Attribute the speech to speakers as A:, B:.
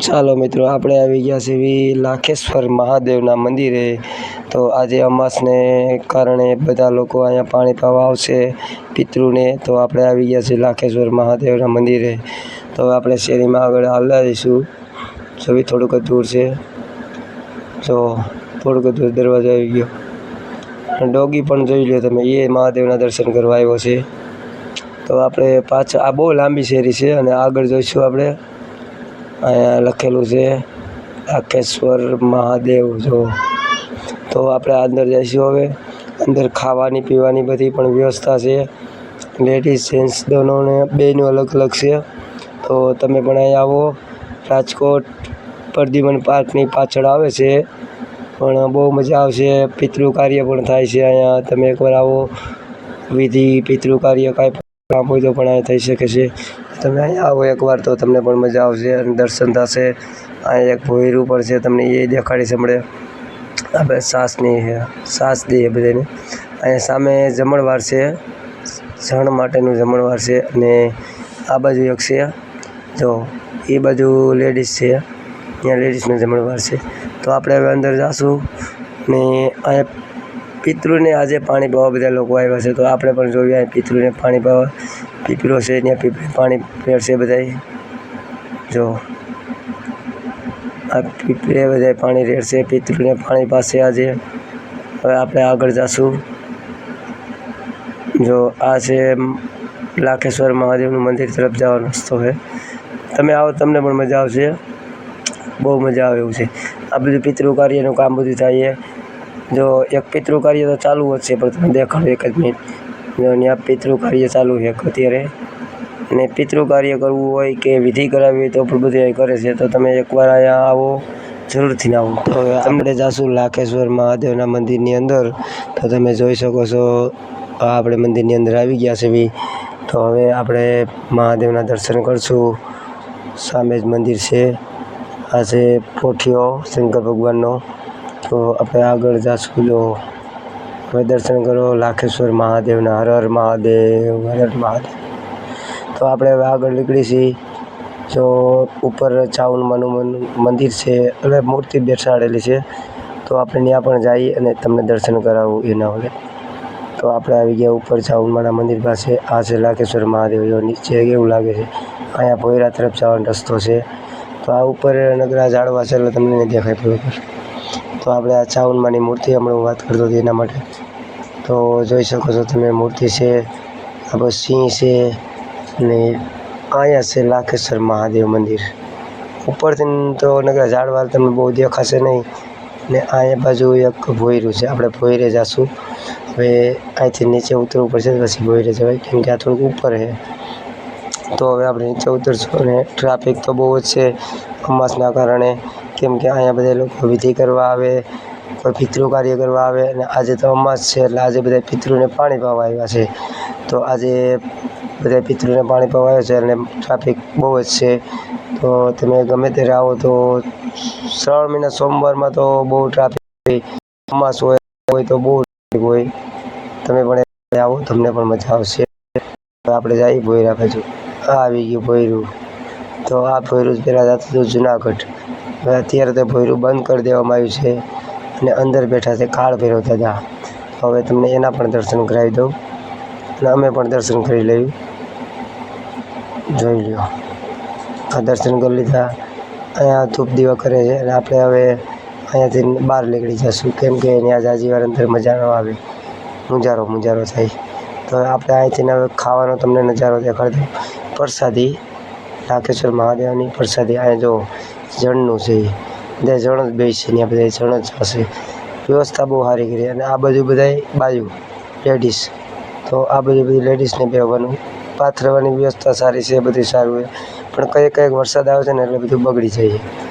A: ચાલો મિત્રો, આપણે આવી ગયા છીએ લાખેશ્વર મહાદેવના મંદિરે. તો આજે અમાસને કારણે બધા લોકો અહીંયા પાણી પાવા આવશે પિતૃને. તો આપણે આવી ગયા છીએ લાખેશ્વર મહાદેવના મંદિરે. તો આપણે શેરીમાં આગળ આવલા જઈશું જો બી થોડુંક દૂર છે. જો થોડુંક દૂર દરવાજો આવી ગયો. અને ડોગી પણ જોઈ લો તમે, એ મહાદેવના દર્શન કરવા આવ્યો છે. તો આપણે પાછા, આ બહુ લાંબી શેરી છે અને આગળ જોઈશું આપણે. અહીંયા લખેલું છે લાખેશ્વર મહાદેવ જો. તો આપણે અંદર જઈશું હવે. અંદર ખાવાની પીવાની બધી પણ વ્યવસ્થા છે. લેડીઝ જેન્ટ્સ દોનોને બેનું અલગ અલગ છે. તો તમે પણ અહીં આવો. રાજકોટ પ્રદ્યુમન પાર્કની પાછળ આવે છે. પણ બહુ મજા આવશે. પિતૃ કાર્ય પણ થાય છે અહીંયા. તમે એકવાર આવો. વિધિ, પિતૃ કાર્ય કાંઈ પણ કામ હોય તો પણ અહીંયા થઈ શકે છે. તમે અહીંયા આવો એકવાર તો તમને પણ મજા આવશે અને દર્શન થશે. અહીંયા એક ભોયરું પણ છે, તમને એ દેખાડી છે મળે આપણે સાસની સાસ દઈએ બધાને અહીંયા સામે જમણવાર છે, જણ માટેનું જમણવાર છે અને આ બાજુ એક છે. જો, એ બાજુ લેડીઝ છે ત્યાં લેડીઝનું જમણવાર છે. તો આપણે હવે અંદર જાશું ને અહીંયા પિતૃને આજે પાણી પાવા બધા લોકો આવ્યા છે, તો આપણે પણ જોઈએ પિતૃને પાણી પાવા. પીપળો છે ત્યાં પીપળે પાણી પીરશે બધાય જો. આ પીપળે બધાય પાણી રેડશે, પિતૃને પાણી પાસે આજે. હવે આપણે આગળ જશું. જો આ છે લાખેશ્વર મહાદેવનું મંદિર તરફ જવાનો રસ્તો છે. તમે આવો, તમને પણ મજા આવશે. બહુ મજા આવે એવું છે. આ બધું પિતૃ કાર્યનું કામ બધું થાય છે. જો એક પિતૃ કાર્ય તો ચાલુ જ છે, પણ તમે દેખાડો એક જ મિનિટ. જો ત્યાં પિતૃ કાર્ય ચાલુ છે અત્યારે. અને પિતૃ કાર્ય કરવું હોય કે વિધિ કરાવવી હોય તો પણ બધું અહીં કરે છે. તો તમે એકવાર અહીંયા આવો, જરૂરથી આવો. તો આપણે જાશું લાખેશ્વર મહાદેવના મંદિરની અંદર. તો તમે જોઈ શકો છો આપણે મંદિરની અંદર આવી ગયા છે બી. તો હવે આપણે મહાદેવના દર્શન કરશું. સામે જ મંદિર છે. આ છે પોઠિયો શંકર ભગવાનનો. તો આપણે આગળ જાશું જો હવે દર્શન કરો, લાખેશ્વર મહાદેવના હર હર મહાદેવ, હર હર મહાદેવ. તો આપણે હવે આગળ નીકળી છીએ જો ઉપર ચાવણમાનું મન- મંદિર છે, એટલે મૂર્તિ બેસાડેલી છે. તો આપણે ત્યાં પણ જઈએ અને તમને દર્શન કરાવું એના વડે તો આપણે આવી ગયા ઉપર ચાવણમાના મંદિર પાસે. આ છે લાખેશ્વર મહાદેવ નીચે કેવું લાગે છે. અહીંયા ભોયરા તરફ જવાનો રસ્તો છે. તો આ ઉપર નગરા ઝાડવા છે, એટલે તમને દેખાય. બરોબર તો આપણે આ ચાવલમાંની મૂર્તિ હમણાં હું વાત કરતો હતો એના માટે. તો જોઈ શકો છો તમે, મૂર્તિ છે આપણો સિંહ છે અને અહીંયા છે લાખેશ્વર મહાદેવ મંદિર. ઉપરથી તો નગર ઝાડવાલ તમને બહુ દેખાશે નહીં. ને અહીંયા બાજુ એક ભોયરું છે, આપણે ભોયરે જાશું. હવે અહીંથી નીચે ઉતરવું પડશે પછી ભોયરે જવાય, કેમ કે આ થોડુંક ઉપર છે. તો હવે આપણે નીચે ઉતરશું અને ટ્રાફિક તો બહુ જ છે અમાસના કારણે. કેમ કે અહીંયા બધા લોકો વિધિ કરવા આવે, કોઈ પિતૃ કાર્ય કરવા આવે અને આજે તો અમાસ છે એટલે આજે બધા પિતૃને પાણી પાવા આવ્યા છે. તો આજે બધા પિતૃને પાણી પાવા આવ્યા છે અને ટ્રાફિક બહુ જ છે. તો તમે ગમે ત્યારે આવો તો શ્રાવણ મહિના સોમવારમાં તો બહુ ટ્રાફિક હોય અમાસ હોય હોય તો બહુ હોય. તમે પણ આવો, તમને પણ મજા આવશે. આપણે જઈએ ભોયરા બાજુ આવી ગયું ભોયરું. તો આ ભોયરું જ પહેલાં જતું હતું જુનાગઢ. હવે અત્યારે તો ભોયરું બંધ કરી દેવામાં આવ્યું છે અને અંદર બેઠા છે, કાળ ભૈરવ દાદા. હવે તમને એના પણ દર્શન કરાવી દઉં અને અમે પણ દર્શન કરી લઈએ જોઈ લ્યો. આ દર્શન કરી લીધા. અહીંયા ધૂપ દીવા કરે છે અને આપણે હવે અહીંયાથી બહાર નીકળી જઈશું. કેમ કે ત્યાં જાજીવાર અંદર મજા ન આવે. મુંજારો મુંજારો થાય. તો આપણે અહીંથી હવે ખાવાનો તમને નજારો દેખાડી દઉં. પ્રસાદી લાખેશ્વર મહાદેવની પ્રસાદી અહીંયા જો જળનું છે બધા જણ જ બેસી ને બધા જણ જ હશે વ્યવસ્થા બહુ સારી કરી અને આ બધું બધાય બાજુ લેડીઝ તો આ બધું બધી લેડીઝને બેહવાનું. પાથરવાની વ્યવસ્થા સારી છે, બધું સારું છે. પણ કંઈક કંઈક વરસાદ આવે છે ને એટલે બધું બગડી જાય છે.